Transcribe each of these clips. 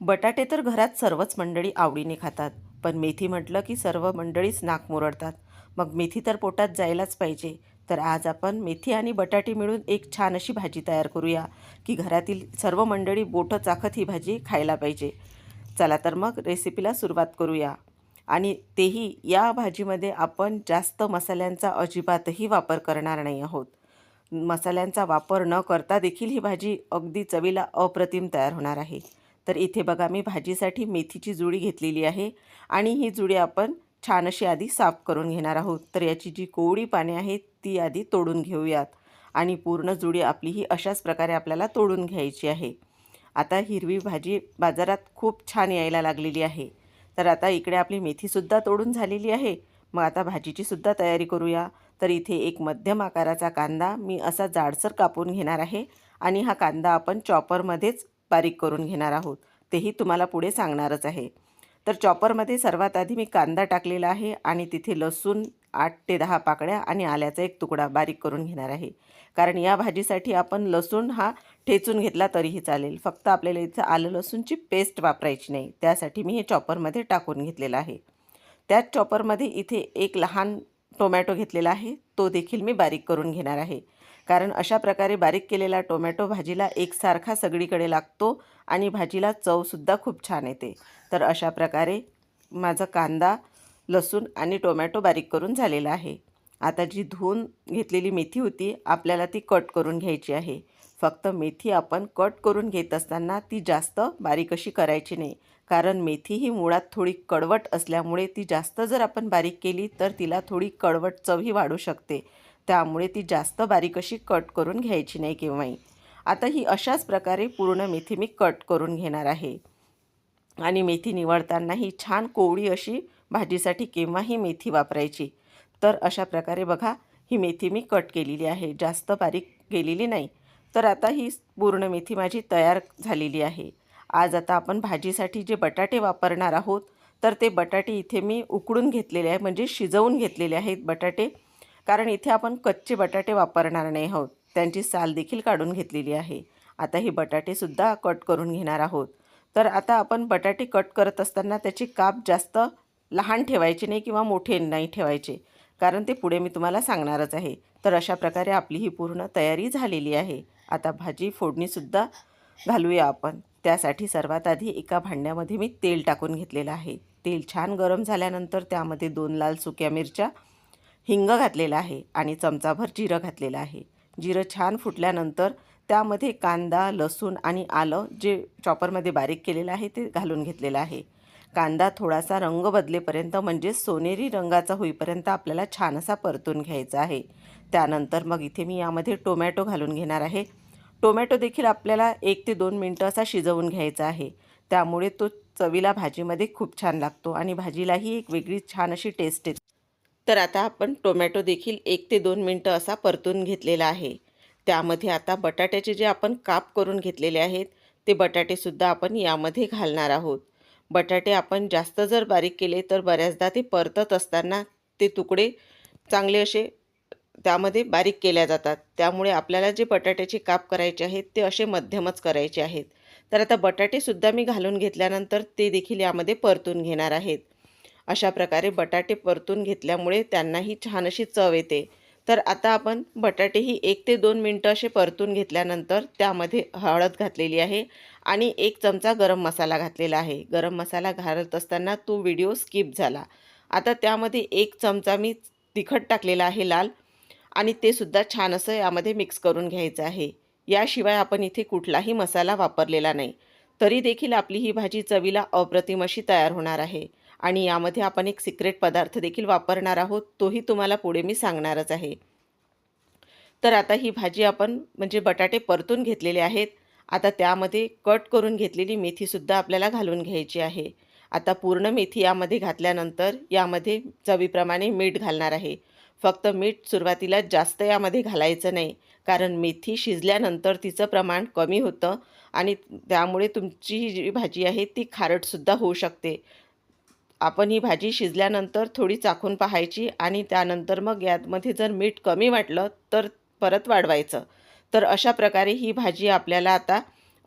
बटाटे तर घरात सर्वच मंडळी आवडीने खातात पण मेथी म्हटलं की सर्व मंडळीच नाक मुरडतात. मग मेथी तर पोटात जायलाच पाहिजे. तर आज आपण मेथी आणि बटाटे मिळून एक छान अशी भाजी तयार करूया की घरातील सर्व मंडळी बोटं चाखत ही भाजी खायला पाहिजे. चला तर मग रेसिपीला सुरुवात करूया. आणि तेही या भाजीमध्ये आपण जास्त मसाल्यांचा अजिबातही वापर करणार नाही आहोत. मसाल्यांचा वापर न करता देखील ही भाजी अगदी चवीला अप्रतिम तयार होणार आहे. तर इथे बघा मी भाजीसाठी मेथीची जुडी घेतलेली आहे आणि ही जुडी आपण छान अशी आधी साफ करून घेणार आहोत. तर याची जी कोवळी पाने आहेत ती आधी तोडून घेऊयात आणि पूर्ण जुडी आपली ही अशाच प्रकारे आपल्याला तोडून घ्यायची आहे. आता हिरवी भाजी बाजारात खूप छान यायला लागलेली आहे. तर आता इकडे आपली मेथीसुद्धा तोडून झालेली आहे. मग आता भाजीचीसुद्धा तयारी करूया. तर इथे एक मध्यम आकाराचा कांदा मी असा जाडसर कापून घेणार आहे आणि हा कांदा आपण चॉपरमध्येच बारीक करून घेणार आहोत. तेही तुम्हाला पुढे सांगणारच आहे. तर चॉपरमध्ये सर्वात आधी मी कांदा टाकलेला आहे आणि तिथे लसूण आठ ते दहा पाकळ्या आणि आल्याचा एक तुकडा बारीक करून घेणार आहे. कारण या भाजीसाठी आपण लसूण हा ठेचून घेतला तरीही चालेल. फक्त आपल्याला इथं आलं लसूणची पेस्ट वापरायची नाही. त्यासाठी मी हे चॉपरमध्ये टाकून घेतलेलं आहे. त्याच चॉपरमध्ये इथे एक लहान टोमॅटो घेतलेला आहे. तो देखील मी बारीक करून घेणार आहे. कारण अशा प्रकारे बारीक केलेला टोमॅटो भाजीला एकसारखा सगळीकडे लागतो आणि भाजीला चवसुद्धा खूप छान येते. तर अशा प्रकारे माझा कांदा लसूण आणि टोमॅटो बारीक करून झालेला आहे. आता जी धुवून घेतलेली मेथी होती आपल्याला ती कट करून घ्यायची आहे. फक्त मेथी आपण कट करून घेत असताना ती जास्त बारीक अशी करायची नाही. कारण मेथी ही मुळात थोडी कडवट असल्यामुळे ती जास्त जर आपण बारीक केली तर तिला थोडी कडवट चवही वाढू शकते. त्यामुळे ती जास्त बारीक अशी कट करून घ्यायची नाही केव्हाही आता ही अशाच प्रकारे पूर्ण मेथी मी कट करून घेणार आहे. आणि मेथी निवडताना ही छान कोवळी अशी भाजीसाठी केव्हाही मेथी वापरायची. तर अशा प्रकारे बघा ही मेथी मी कट केलेली आहे. जास्त बारीक केलेली नाही. तर आता ही पूर्ण मेथी माझी तयार झालेली आहे. आज आता आपण भाजीसाठी जे बटाटे वापरणार आहोत तर ते बटाटे इथे मी उकडून घेतलेले आहे म्हणजे शिजवून घेतलेले आहेत बटाटे. कारण इथे आपण कच्चे बटाटे वापरणार नाही आहोत. त्यांची साल देखील काढून घेतलेली आहे. आता ही बटाटेसुद्धा कट करून घेणार आहोत. तर आता आपण बटाटे कट करत असताना त्याची काप जास्त लहान ठेवायचे नाही किंवा मोठे नाही ठेवायचे. कारण ते पुढे मी तुम्हाला सांगणारच आहे. तर अशा प्रकारे आपली ही पूर्ण तयारी झालेली आहे. आता भाजी फोडणीसुद्धा घालूया आपण. त्यासाठी सर्वात आधी एका भांड्यामध्ये मी तेल टाकून घेतलेलं आहे. तेल छान गरम झाल्यानंतर त्यामध्ये दोन लाल सुक्या मिरच्या हिंग घातलेलं आहे आणि चमचाभर जिरं घातलेलं आहे. जिरं छान फुटल्यानंतर त्यामध्ये कांदा लसूण आणि आलं जे चॉपरमध्ये बारीक केलेलं आहे ते घालून घेतलेलं आहे. कांदा थोडासा रंग बदलेपर्यंत म्हणजे सोनेरी रंगाचा होईपर्यंत आपल्याला छान असा परतून घ्यायचा आहे. त्यानंतर मग इथे मी यामध्ये टोमॅटो घालून घेणार आहे. टोमॅटो देखील आपल्याला एक ते दोन मिनटं असा शिजवून घ्यायचा आहे. त्यामुळे तो चवीला भाजीमध्ये खूप छान लागतो आणि भाजीलाही एक वेगळी छान अशी टेस्ट येते. तर आता आपण टोमॅटो देखील एक ते दोन मिनटं असा परतून घेतलेला आहे. त्यामध्ये आता बटाट्याचे जे आपण काप करून घेतलेले आहेत ते बटाटेसुद्धा आपण यामध्ये घालणार आहोत. बटाटे आपण जास्त जर बारीक केले तर बऱ्याचदा ते परतत असताना ते तुकडे चांगले असे त्यामध्ये बारीक केल्या जातात. त्यामुळे आपल्याला जे बटाट्याचे काप करायचे आहेत ते असे मध्यमच करायचे आहेत. तर आता बटाटेसुद्धा मी घालून घेतल्यानंतर ते देखील यामध्ये परतून घेणार आहेत. अशा प्रकारे बटाटे परतून घेतल्यामुळे त्यांनाही छान अशी चव येते. तर आता आपण बटाटेही एक ते दोन मिनटं असे परतून घेतल्यानंतर त्यामध्ये हळद घातलेली आहे आणि एक चमचा गरम मसाला घातलेला आहे. गरम मसाला घालत असताना तो व्हिडिओ स्किप झाला. आता त्यामध्ये एक चमचा मी तिखट टाकलेला आहे लाल आणि ते सुद्धा छान असं यामध्ये मिक्स करून घ्यायचं आहे. याशिवाय आपण इथे कुठलाही मसाला वापरलेला नाही. तरी देखील आपली ही भाजी चवीला अप्रतिम अशी तयार होणार आहे. आणि यामध्ये आपण एक सिक्रेट पदार्थ देखील वापरणार आहोत तोही तुम्हाला पुढे मी सांगणारच आहे. तर आता ही भाजी आपण म्हणजे बटाटे परतून घेतलेले आहेत. आता त्यामध्ये कट करून घेतलेली मेथीसुद्धा आपल्याला घालून घ्यायची आहे. आता पूर्ण मेथी यामध्ये घातल्यानंतर यामध्ये चवीप्रमाणे मीठ घालणार आहे. फक्त मीठ सुरुवातीला जास्त यामध्ये घालायचं नाही कारण मेथी शिजल्यानंतर तिचं प्रमाण कमी होतं आणि त्यामुळे तुमची ही जी भाजी आहे ती खारटसुद्धा होऊ शकते. आपण ही भाजी शिजल्यानंतर थोडी चाखून पाहायची आणि त्यानंतर मग यातमध्ये जर मीठ कमी वाटलं तर परत वाढवायचं. तर अशा प्रकारे ही भाजी आपल्याला आता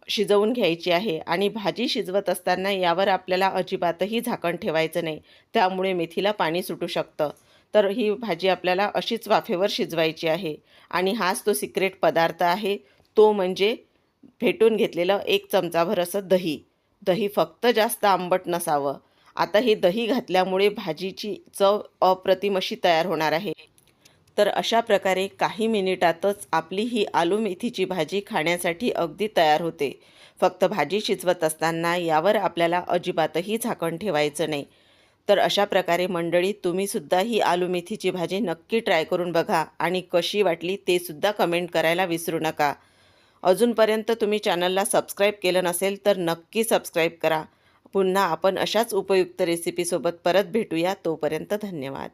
शिजवून घ्यायची आहे आणि भाजी शिजवत असताना यावर आपल्याला अजिबातही झाकण ठेवायचं नाही. त्यामुळे मेथीला पाणी सुटू शकतं. तर ही भाजी आपल्याला अशीच वाफेवर शिजवायची आहे. आणि हाच तो सिक्रेट पदार्थ आहे. तो म्हणजे फेटून घेतलेलं एक चमचाभर असं दही. दही फक्त जास्त आंबट नसावं. आता हे दही घातल्यामुळे भाजीची चव अप्रतिम अशी तयार होणार आहे. तर अशा प्रकारे काही मिनिटातच आपली ही आलू मेथीची भाजी खाण्यासाठी अगदी तयार होते. फक्त भाजी शिजवत असताना यावर आपल्याला अजिबातही झाकण ठेवायचं नाही. तर अशा प्रकारे मंडळी तुम्हीसुद्धा ही आलू मेथीची भाजी नक्की ट्राय करून बघा आणि कशी वाटली ते सुद्धा कमेंट करायला विसरू नका. अजूनपर्यंत तुम्ही चॅनलला सबस्क्राईब केलं नसेल तर नक्की सबस्क्राईब करा. पुन्हा आपण अशाच उपयुक्त रेसिपीसोबत परत भेटूया. तोपर्यंत धन्यवाद.